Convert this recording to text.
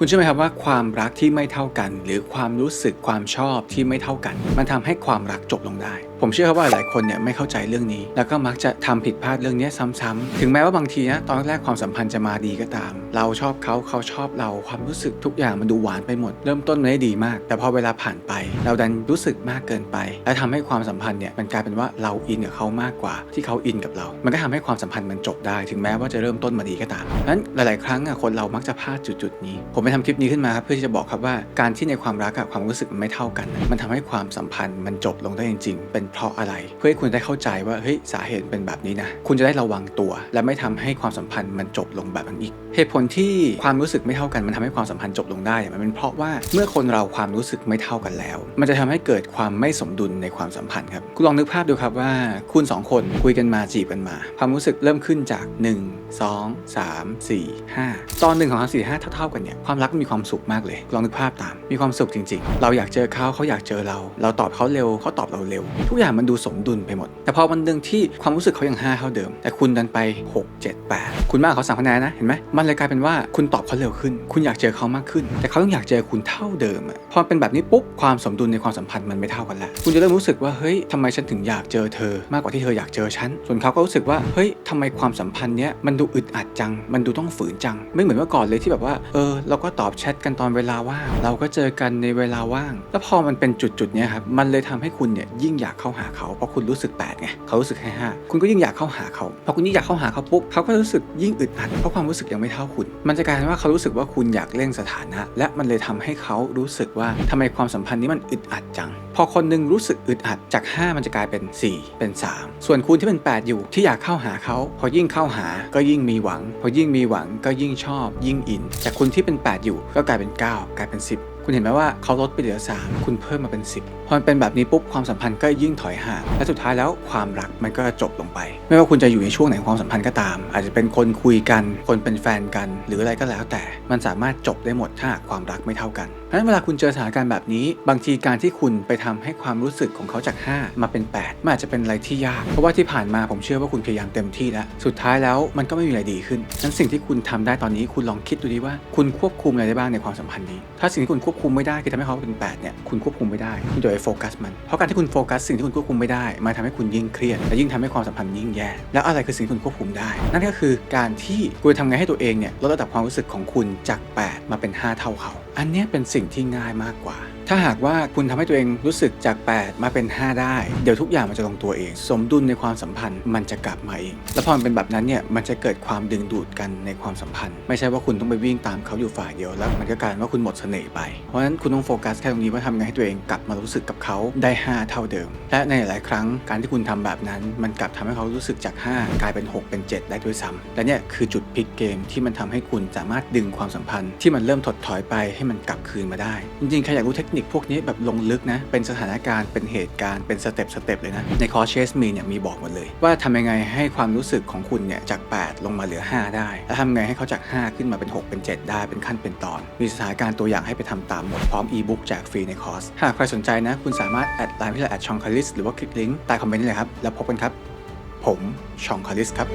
คุณเชื่อไหมครับว่าความรักที่ไม่เท่ากัน หรือความรู้สึกความชอบที่ไม่เท่ากัน มันทำให้ความรักจบลงได้ ผมเชื่อครับว่าหลายคนเนี่ยไม่เข้าใจเรื่องนี้ แล้วก็มักจะทำผิดพลาดเรื่องนี้ซ้ำๆถึงแม้ว่าบางทีนะตอนแรกความสัมพันธ์จะมาดีก็ตาม เราชอบเขาเขาชอบเราความรู้สึกทุกอย่างมันดูหวานไปหมด เริ่มต้นมาได้ดีมาก แต่พอเวลาผ่านไป เราดันรู้สึกมากเกินไป และทำให้ความสัมพันธ์เนี่ยมันกลายเป็นว่าเราอินกับเขามากกว่า ที่เขาอินกับเรา มันก็ทำให้ความสัมพันธ์มันจบได้ ถึงแม้ว่าจะเริ่มต้นมาดีก็ตามนั้นหลาย ๆ ครั้งอะคนเรามักจะพลาดจุดๆนี้ ผมไปทำคลิปนี้ขึ้นมาครับเพื่อที่จะบอกครับว่าการที่ในความรักอะความรู้สึกมันไม่เท่ากัน มันทำให้ความสัมพันธ์มันจบลงได้จริงๆเป็นเพราะอะไร เพื่อให้คุณได้เข้าใจว่าเฮ้ยสาเหตุเป็นแบบนี้นะคุณจะได้ระวังตัว และไม่ทำให้ความสัมพันธ์มันจบลงแบบนั้นอีก เหตุผลที่ความรู้สึกไม่เท่ากันมันทำให้ความสัมพันธ์จบลงได้มันเป็นเพราะว่าเมื่อคนเราความรู้สึกไม่เท่ากันแล้ว มันจะทำให้เกิดความไม่สมดุลในความสัมพันธ์ครับคุณลองนึกภาพดูครับว่า คุณสองคนคุยกันมาจีบกันมา ความรู้สึกเริ่มขึ้นจาก 1 2 3 4 5 ตอนหนึ่งของสี่ห้าเท่าๆกันเนี่ยความรักมันมีความสุขมากเลย ลองนึกภาพตาม มีความสุขจริง ๆ เราอยากเจอเขาเขาอยากเจอเรา เราตอบเขาเร็วเขาตอบเราเร็ว ทุกอย่างมันดูสมดุลไปหมด แต่พอวันหนึ่งที่ความรู้สึกเขายัง 5 เท่าเดิม แต่คุณดันไป 6 7 8 คุณมากเขาสามคะแนนนะเห็นไหมมันเลยกลายเป็นว่าคุณตอบเขาเร็วขึ้น คุณอยากเจอเขามากขึ้น แต่เขายังอยากเจอคุณเท่าเดิมอะพอเป็นแบบนี้ปุ๊บความสมดุลในความสัมพันธ์มันไม่เท่ากันแล้วคุณจะเริ่มรู้สึกว่าเฮ้ยทำไมฉันถึงอยากเจอเธอ มากกว่าที่เธออยากเจอฉันส่วนเขาก็รู้สึกว่าเฮ้ยทำไมความสัมพันธ์เนี้ยมันดูอึดอัดจัง มันดูต้องฝืนจังไม่เหมือนเมื่อก่อนเลยที่แบบว่า เออ เราก็ตอบแชทกันตอนเวลาว่าง เราก็เจอกันในเวลาว่าง แล้วพอมันเป็นจุดๆเนี้ยครับ มันเลยทำให้คุณเนี่ยยิ่งอยากเข้าหาเขา เพราะคุณรู้สึกแปดไง เขารู้สึกแค่ห้าคุณก็ยิ่งอยากเข้าหาเขา พอคุณยิ่งอยากเข้าหาเขาปุ๊บ เขาก็รู้สึกยิ่งอึดอัด เพราะความรู้สึกยังไม่เท่าคุณ มันจะกลายเป็นว่าเขารู้สึกว่าคุณอยากเร่งสถานะ และมันเลยทำให้เขารู้สึกว่าทำไมความสัมพันธ์นี้มันอึดอัดจัง พอคนหนึงรู้สึกอึดอัดจาก 5 มันจะกลายเป็น 4 เป็น 3 ส่วนคุณที่เป็น 8 อยู่ที่อยากเข้าหาเขา พอยิ่งเข้าหาก็ยิ่งมีหวัง พอยิ่งมีหวังก็ยิ่งชอบยิ่งอิน จากคุณที่เป็น 8 อยู่ก็กลายเป็น 9 กลายเป็น 10คุณเห็นไหมว่าเขาลดไปเหลือ 3 คุณเพิ่มมาเป็น 10 พอมันเป็นแบบนี้ปุ๊บความสัมพันธ์ก็ยิ่งถอยห่างและสุดท้ายแล้วความรักมันก็จบลงไป ไม่ว่าคุณจะอยู่ในช่วงไหนความสัมพันธ์ก็ตาม อาจจะเป็นคนคุยกัน คนเป็นแฟนกัน หรืออะไรก็แล้วแต่มันสามารถจบได้หมดถ้าความรักไม่เท่ากันเพราะฉะนั้นเวลาคุณเจอสถานการณ์แบบนี้ บางทีการที่คุณไปทำให้ความรู้สึกของเขาจาก 5 มาเป็น 8มันอาจจะเป็นอะไรที่ยาก เพราะว่าที่ผ่านมาผมเชื่อว่าคุณพยายามเต็มที่แล้ว สุดท้ายแล้วมันก็ไม่มีอะไรดีขึ้นนั้นสิ่งที่คุณทำได้ตอนนี้คุณลองคิดดูดีว่า คุณควบคุมอะไรได้บ้างในความสัมพันธ์นี้ ถ้าสิ่งที่คุณควบคุมไม่ได้คือทำให้เขาเป็น8เนี่ยคุณควบคุมไม่ได้คุณจะไปโฟกัสมัน เพราะการที่คุณโฟกัสสิ่งที่คุณควบคุมไม่ได้มันทำให้คุณยิ่งเครียดและยิ่งทำให้ความสัมพันธ์ยิ่งแย่ แล้วอะไรคือสิ่งที่คุณควบคุมได้ นั่นก็คือการที่คุณทำไงให้ตัวเองเนี่ยลดระดับความรู้สึกของคุณจาก 8 มาเป็น 5 เท่าเขา อันนี้เป็นสิ่งที่ง่ายมากกว่า ถ้าหากว่าคุณทำให้ตัวเองรู้สึกจาก 8 มาเป็น 5 ได้ เดี๋ยวทุกอย่างมันจะลงตัวเอง สมดุลในความสัมพันธ์มันจะกลับมาเองแล้วพอมันเป็นแบบนั้นเนี่ยมันจะเกิดความดึงดูดกันในความสัมพันธ์ ไม่ใช่ว่าคุณต้องไปวิ่งตามเขาอยู่ฝ่ายเดียวแล้วมันก็กลายว่าคุณหมดเสน่ห์ไป เพราะฉะนั้นคุณต้องโฟกัสแค่ตรงนี้ว่าทำไงให้ตัวเองกลับมารู้สึกกับเขาได้ 5 เท่าเดิม และในหลายครั้งการที่คุณทำแบบนั้น มันกลับทำให้เขารู้สึกจาก 5 กลายเป็น 6 เป็น 7 ได้ด้วยซ้ำและเนี่ยคือจุดพลิกเกมที่มันทำให้คุณสามารถดึงความสัมพันธ์ที่มันเริ่มถดถอยไปให้มันกลับคืนมาได้ จริงๆใครอยากรู้เทคนิคพวกนี้แบบลงลึกนะ เป็นสถานการณ์เป็นเหตุการณ์เป็นสเต็ปสเต็ปเลยนะ ในคอร์สเชสมีเนี่ยมีบอกหมดเลย ว่าทำยังไงให้ความรู้สึกของคุณเนี่ยจาก 8 ลงมาเหลือ 5 ได้ แล้วทำยังไงให้เขาจาก 5 ขึ้นมาเป็น 6 เป็น 7 ได้เป็นขั้นเป็นตอน มีสถานการณ์ตัวอย่างให้ไปทำตามหมดพร้อมอีบุ๊กแจกฟรีในคอร์สหากใครสนใจนะ คุณสามารถแอดไลน์ที่เราแอดชองคาริสหรือว่าคลิกลิงก์ใต้คอมเมนต์เลยครับแล้วพบกันครับ ผมชองคาริสครับ